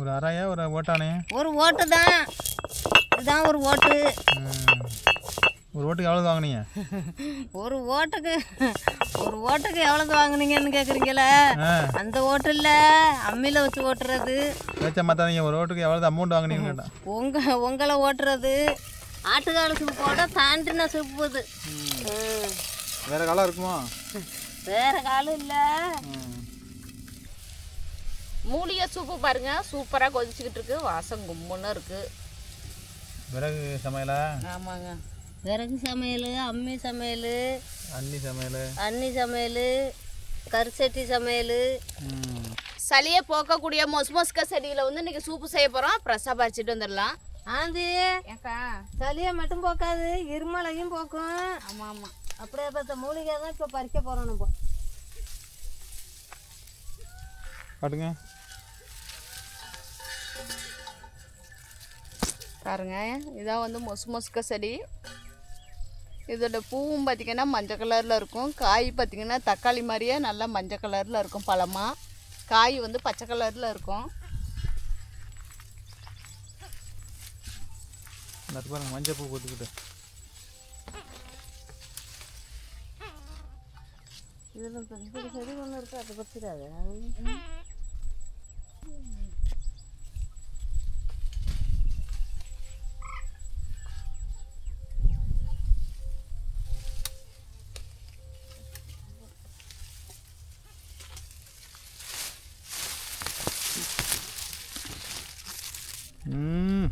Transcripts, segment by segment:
ஒரு அரையா ஒரு ஓட்டானே ஒரு ஓட்டு தான். இதுதான் ஒரு ஓட்டு. ஒரு ஓட்டுக்கு எவ்வளோ வாங்கினீங்க? ஒரு ஓட்டுக்கு ஒரு ஓட்டுக்கு எவ்வளோது வாங்குனீங்கன்னு கேட்குறீங்களே அந்த ஓட்டு இல்லை. அம்மியில் வச்சு ஓட்டுறது. பேச்ச மாத்தாதீங்க ஒரு ஓட்டுக்கு எவ்வளோ அமௌண்ட் வாங்கினீங்கன்னு கேட்டேன் உங்க உங்களை ஓட்டுறது. ஆட்டுக்கால சூப்பு போட தாண்டின சூப்புது. வேறு காலம் இருக்குமா? வேற காலம் இல்லை. மூலிகை சூப்பு பாருங்க. சூப்பராக கொதிச்சுக்கிட்டு இருக்கு. வாசம் கும்முன்னு இருக்கு. விறகு சமையலா? ஆமாங்க. விறகு சமையல் அம்மி சமையல் அன்னி சமையல். அன்னி சமையல் கரிசட்டி சமையல். சளியை போக்கக்கூடிய மொஸ்மொஸ்க செடியில் வந்து இன்னைக்கு சூப்பு செய்ய போகிறோம் ஃப்ரெஷ்ஷாக பறிச்சுட்டு வந்துடலாம். ஆந்தி சளியை மட்டும் போக்காது இருமலையும் போக்கும். ஆமாம் ஆமாம் அப்படியே பார்த்த மூலிகை தான் இப்போ பறிக்க போகிறோம் நம்ம. காட்டுங்க. பாருங்க. இதான் வந்து மொசு மொசுக்க செடி. இதோட பூவும் பார்த்திங்கன்னா மஞ்சள் கலரில் இருக்கும். காய் பார்த்திங்கன்னா தக்காளி மாதிரியே நல்லா மஞ்சள் கலரில் இருக்கும் பழமாக காய் வந்து பச்சை கலரில் இருக்கும். பாருங்க மஞ்சள் பூ போட்டுக்கிட்டு. இதில் செடி ஒன்று இருக்குது அதை பறிச்சிடாது ம்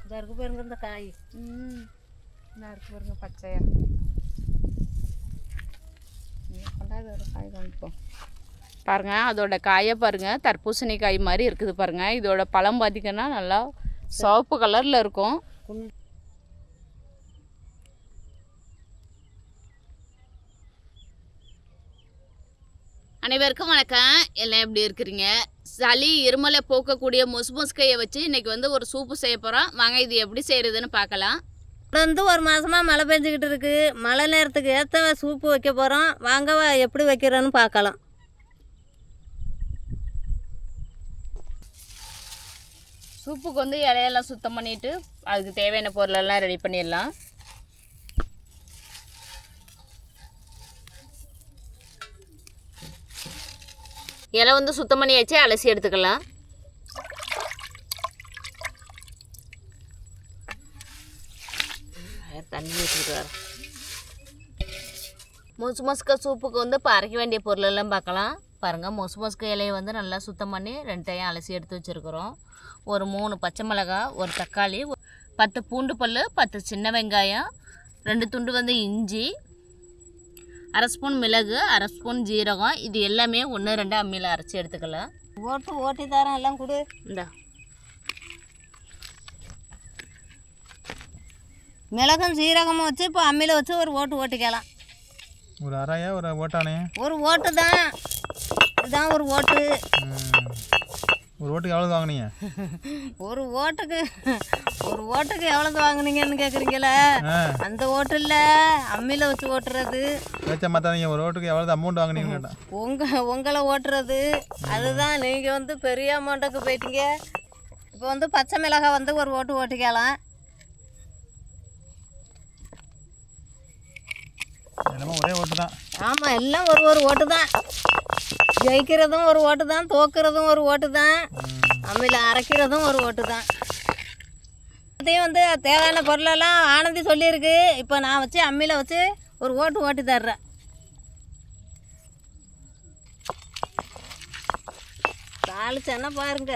இந்த இருக்கு பாருங்க இந்த காய். ம். நல்லா இருக்கு பாருங்க பச்சையா. கொண்டாது ஒரு காய் காமிப்போம் பாருங்க அதோட காயை பாருங்க தர்பூசணி காய் மாதிரி இருக்குது பாருங்க. இதோட பழம் பார்த்திங்கன்னா நல்லா சிவப்பு கலரில் இருக்கும். அனைவருக்கும் வணக்கம். எல்லாம் எப்படி இருக்கிறீங்க? சளி இருமலை போக்கக்கூடிய முஸ்முஸ்கையை வச்சு இன்னைக்கு வந்து ஒரு சூப்பு செய்ய போகிறோம் வாங்க இது எப்படி செய்கிறதுன்னு பார்க்கலாம். வந்து ஒரு மாதமாக மழை பெஞ்சிக்கிட்டு இருக்கு. மழை நேரத்துக்கு ஏற்ற சூப்பு வைக்க போகிறோம் வாங்க எப்படி வைக்கிறோன்னு பார்க்கலாம். சூப்புக்கு வந்து இலையெல்லாம் சுத்தம் பண்ணிட்டு அதுக்கு தேவையான பொருளெல்லாம் ரெடி பண்ணிடலாம். இலை வந்து சுத்தம் பண்ணி வச்சு அலசி எடுத்துக்கலாம். தண்ணி ஊற்றிட்டு வரேன் மொசு மொசுக்க சூப்புக்கு வந்து இப்போ அரைக்க வேண்டிய பொருளெல்லாம் பார்க்கலாம். பாருங்கள் மொசு மொசுக்க இலையை வந்து நல்லா சுத்தம் பண்ணி ரெண்டு டைம் அலசி எடுத்து வச்சுருக்குறோம். ஒரு மூணு பச்சை மிளகாய் ஒரு தக்காளி பத்து பூண்டு பல் பத்து சின்ன வெங்காயம் ரெண்டு துண்டு வந்து இஞ்சி அரை ஸ்பூன் மிளகு அரை ஸ்பூன் ஜீரகம் இது எல்லாமே ஒன்று ரெண்டு அம்மியில் அரைச்சி எடுத்துக்கலாம் ஓட்டு ஓட்டி தரேன் எல்லாம் கொடு. இந்த. மிளகும் சீரகமும் வச்சு இப்போ அம்மியில் வச்சு ஒரு ஓட்டு ஓட்டிக்கலாம். ஒரு அரையா ஒரு ஓட்டானே ஒரு ஓட்டு தான். இதுதான் ஒரு ஓட்டு. ம். ஒரு ஓட்டுக்கு எவ்வளோ வாங்கினீங்க? ஒரு ஓட்டுக்கு ஒரு ஓட்டுக்கு எவ்வளோது வாங்குனீங்கன்னு கேட்குறீங்களே அந்த ஓட்டு இல்லை அம்மியில் வச்சு ஓட்டுறது. பேச்ச மாத்தாதீங்க ஒரு ஓட்டுக்கு எவ்வளோ அமௌண்ட் வாங்கினீங்கன்னு கேட்டேன். உங்க உங்களை ஓட்டுறது. அதுதான் நீங்கள் வந்து பெரிய அமௌண்ட்டுக்கு போயிட்டீங்க. இப்போ வந்து பச்சை மிளகாய் வந்து ஒரு ஓட்டு ஓட்டிக்கலாம். ஒரே ஓட்டு தான் ஆமாம் எல்லாம் ஒரு ஒரு ஓட்டு தான் ஜெயிக்கிறதும் ஒரு ஓட்டு தான் தோக்குறதும் ஒரு ஓட்டு தான் அம்மியில் அரைக்கிறதும் ஒரு ஓட்டு தான். அதையும் வந்து தேவையான பொருளெல்லாம் ஆனந்தி சொல்லியிருக்கு. இப்போ நான் வச்சு அம்மியில் வச்சு ஒரு ஓட்டு ஓட்டி தர்றேன். தாளிச்சேன்னா பாருங்க.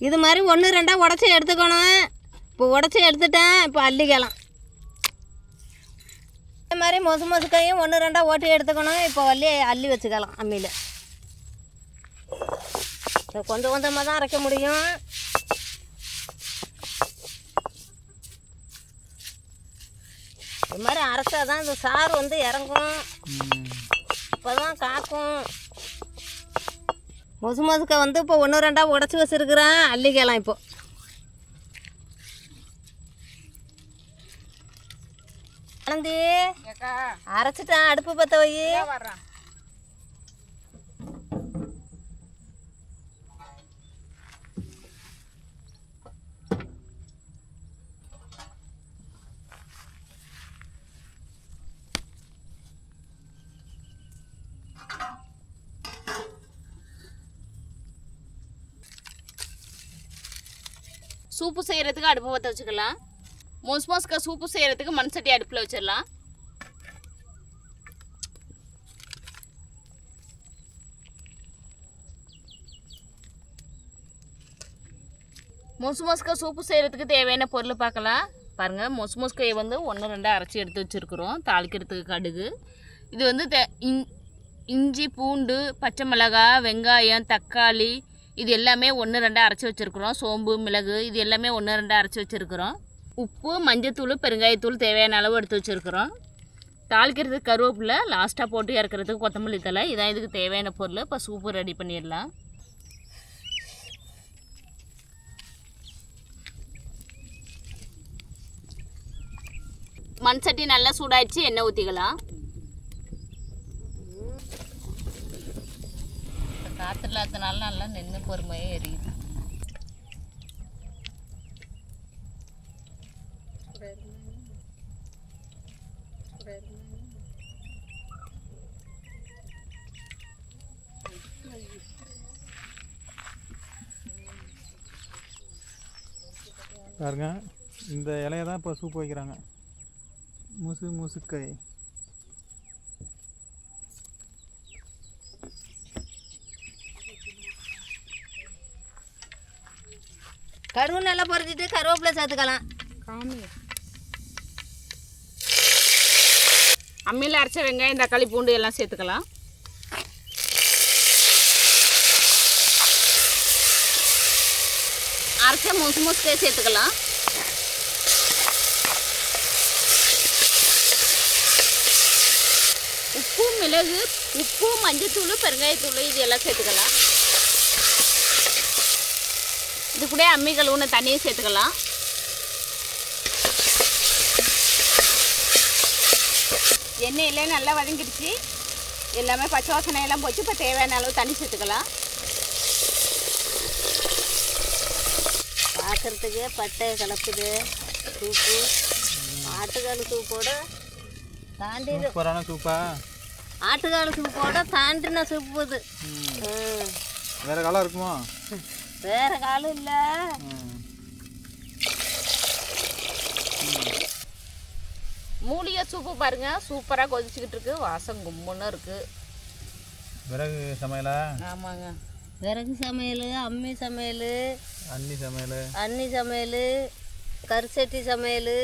இது மாதிரி ஒன்று ரெண்டாக உடச்சி எடுத்துக்கணும். இப்போ உடச்சி எடுத்துட்டேன். இப்போ அள்ளிக்கலாம். இந்த மாதிரி மொசு மொசுக்கையும் ஒன்று ரெண்டாக ஓட்டி எடுத்துக்கணும். இப்போ அள்ளி அள்ளி வச்சுக்கலாம் அம்மியில். இதை கொஞ்சம் கொஞ்சமாக தான் அரைக்க முடியும். இது மாதிரி அரைச்சா தான் இந்த சாறு வந்து இறங்கும். ம். இப்போ தான் காக்கும். மொசு மொசுக்க வந்து இப்போ ஒன்று ரெண்டாக உடச்சி வச்சுருக்குறேன். அள்ளிக்கலாம் இப்போ. அனந்தி அரைச்சிட்டேன். அடுப்பு பற்ற வை. சூப்பு செய்கிறதுக்கு அடுப்பு பற்ற வச்சுக்கலாம். மோஸ் மோஸ்க்கு சூப்பு செய்கிறதுக்கு மண் சட்டி அடுப்பில் வச்சிடலாம். மொசு மொஸ்கா சூப்பு செய்கிறதுக்கு தேவையான பொருள் பார்க்கலாம். பாருங்கள் மொசு மொஸ்கையை வந்து ஒன்று ரெண்டாக அரைச்சி எடுத்து வச்சுருக்குறோம். தாளிக்கிறதுக்கு கடுகு. இது வந்து தே இஞ்சி பூண்டு பச்சை மிளகாய் வெங்காயம் தக்காளி இது எல்லாமே ஒன்று ரெண்டாக அரைச்சி வச்சுருக்குறோம். சோம்பு மிளகு இது எல்லாமே ஒன்று ரெண்டாக அரைச்சி வச்சுருக்குறோம். உப்பு மஞ்சத்தூள் பெருங்காயத்தூள் தேவையான அளவு எடுத்து வச்சுருக்குறோம். தாளிக்கிறதுக்கு கருவேப்பிலை லாஸ்ட்டாக போட்டு இறக்குறதுக்கு கொத்தமல்லி தழை. இதான் இதுக்கு தேவையான பொருள். இப்போ சூப்பு ரெடி பண்ணிடலாம். மண் சட்டி நல்லா சூடாயிடுச்சு எண்ணெய் ஊற்றிக்கலாம் காற்று இல்லாதனால நல்லா நின்று பொறுமையாக எரியுது. பாருங்க இந்த இலையை தான் இப்போ சூப் வைக்கிறாங்க. முசு முசுக்காய். கடுகு நல்லா பொரிச்சிட்டு கருவேப்பிலை சேர்த்துக்கலாம். அம்மியில் அரைச்ச வெங்காயம் தக்காளி பூண்டு எல்லாம் சேர்த்துக்கலாம். அரைச்ச முசு முசுக்கே சேர்த்துக்கலாம். உப்பு மிளகு உப்பு மஞ்சத்தூள் பெருங்காயத்தூள் இது எல்லாம் சேர்த்துக்கலாம். இது கூட அம்மி கழுவுன தண்ணியும் சேர்த்துக்கலாம். எண்ணெயில் நல்லா வதங்கிடுச்சு. எல்லாமே பச்சை வாசனை எல்லாம் போச்சு. இப்போ தேவையான அளவு தண்ணி சேர்த்துக்கலாம். பார்க்குறதுக்கு பட்டை கலப்புது சூப்பு. ஆட்டுக்கால் சூப்போட சூப்பரான சூப்பா? ஆட்டுக்கால் சூப்போட தாண்டின சூப்பு இது. வேறு இருக்குமா? வேற காலம் இல்லை. மூலிகை சூப்பு பாருங்க சூப்பராக கொதிச்சுக்கிட்டு இருக்கு வாசம் கும்முன்னு இருக்கு விறகு சமையலா ஆமாங்க விறகு சமையல் அம்மி சமையல் அன்னி சமையல் அன்னி சமையல் கரிசட்டி சமையல்.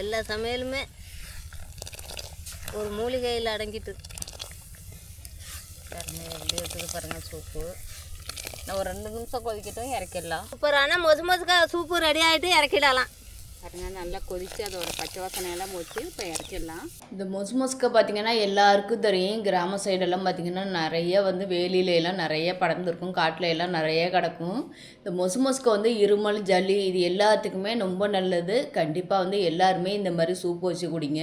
எல்லா சமையலுமே ஒரு மூலிகையில் அடங்கிட்டு பாருங்க எப்படி இருக்குது பாருங்க சூப்பு நான் ஒரு ரெண்டு நிமிஷம் கொதிக்கட்டும் இறக்கிடலாம். சூப்பரான மொசு மொசுக்கா சூப்பு ரெடி ஆகிட்டு இறக்கிடலாம். பாருங்க நல்லா கொதிச்சு அதோட பச்சை வாசனை எல்லாம் போச்சு இப்போ இறக்கிடலாம். இந்த மொசு மொசுக்க பார்த்தீங்கன்னா எல்லாருக்கும் தெரியும். கிராம சைடெல்லாம் பார்த்தீங்கன்னா நிறைய வந்து வேலியில எல்லாம் நிறைய படர்ந்துருக்கும். காட்டில் எல்லாம் நிறைய கிடக்கும். இந்த மொசு மொசுக்க வந்து இருமல் ஜல்லி இது எல்லாத்துக்குமே ரொம்ப நல்லது. கண்டிப்பாக வந்து எல்லாருமே இந்த மாதிரி சூப்பு வச்சு குடிங்க.